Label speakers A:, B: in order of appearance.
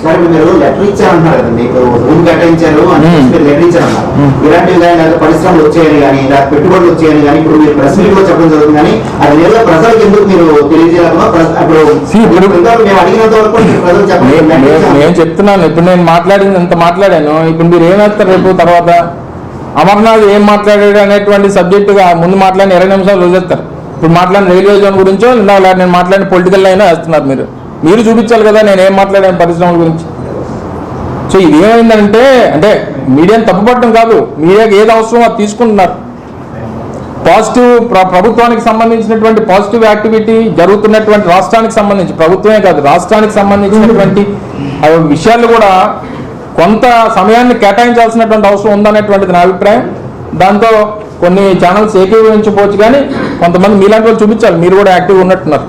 A: Sir ఇప్పుడు మీరు letter ఇచ్చారన్నారు కదా మీకు రూమ్ కేటాయించారు అని
B: మ్మ్.
A: మీరు లెటర్ ఇచ్చారన్నారు
B: మ్మ్.
A: ఇలాంటివి కానీ లేదా పరిశ్రమలు వచ్చాయని కానీ లేదా పెట్టుబడులు వచ్చాయని కానీ ఇప్పుడు మీరు ప్రెస్ మీట్లో చెప్పడం జరుగుతుంది కానీ అది నేరుగా ప్రజలకు ఎందుకు మీరు మేము అడిగినంత వరకు ప్రజలు చెప్పండి.
B: నేను చెప్తున్నాను ఇప్పుడు నేను మాట్లాడింది ఎంత మాట్లాడాను ఇప్పుడు మీరు ఏమేస్తారు రేపు తర్వాత అమర్నాథ్ ఏం మాట్లాడాడు అనేటువంటి సబ్జెక్టుగా ముందు మాట్లాడిన ఇరవై నిమిషాలు వదిలేస్తారు ఇప్పుడు మాట్లాడిన రైల్వే జోన్ గురించో ఇందాక నేను మాట్లాడిన పొలిటికల్ అయినా వేస్తున్నారు మీరు మీరు చూపించాలి కదా నేను ఏం మాట్లాడాను పరిశ్రమల గురించి? సో ఇది ఏమైందంటే అంటే మీడియాని తప్పుపట్టడం కాదు మీడియాకి ఏది అవసరమో అది తీసుకుంటున్నారు. పాజిటివ్ ప్ర- ప్రభుత్వానికి సంబంధించినటువంటి పాజిటివ్ యాక్టివిటీ జరుగుతున్నటువంటి రాష్ట్రానికి సంబంధించి ప్రభుత్వమే కాదు రాష్ట్రానికి సంబంధించినటువంటి విషయాలు కూడా కొంత సమయాన్ని కేటాయించాల్సినటువంటి అవసరం ఉందనేటువంటిది నా అభిప్రాయం. దాంతో కొన్ని ఛానల్స్ ఏకీభవించకపోవచ్చు కానీ కొంతమంది మీలాంటి వాళ్ళు చూపించాలి. మీరు కూడా యాక్టివ్ ఉన్నట్టున్నారు.